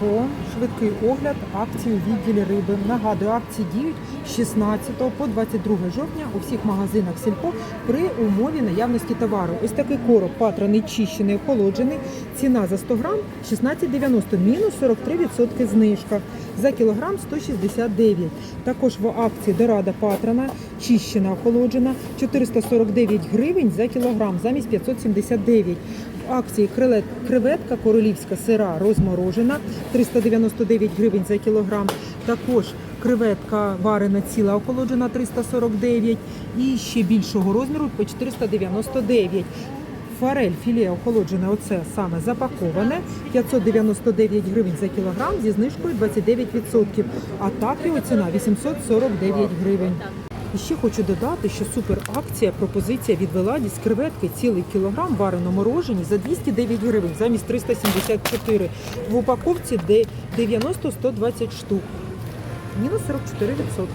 Сільпо, швидкий огляд акцій у відділі риби. Нагадую, акції діють з 16 по 22 жовтня у всіх магазинах Сільпо при умові наявності товару. Ось такий короб патраний, чищений, охолоджений. Ціна за 100 грам 16,90, мінус 43% знижка. За кілограм 169. Також в акції дорада патрана, чищена, охолоджена, 449 гривень за кілограм, замість 579. Акції креветка королівська сира розморожена, 399 гривень за кілограм. Також креветка варена ціла охолоджена, 349 і ще більшого розміру по 499. Форель філе охолоджене, оце саме запаковане, 599 гривень за кілограм зі знижкою 29%. А так його ціна 849 гривень. І ще хочу додати, що супер акція, пропозиція від Веладі з креветки цілий кілограм варено морожені за 209 гривень замість 374. В упаковці де 90-120 штук. Мінус 44%.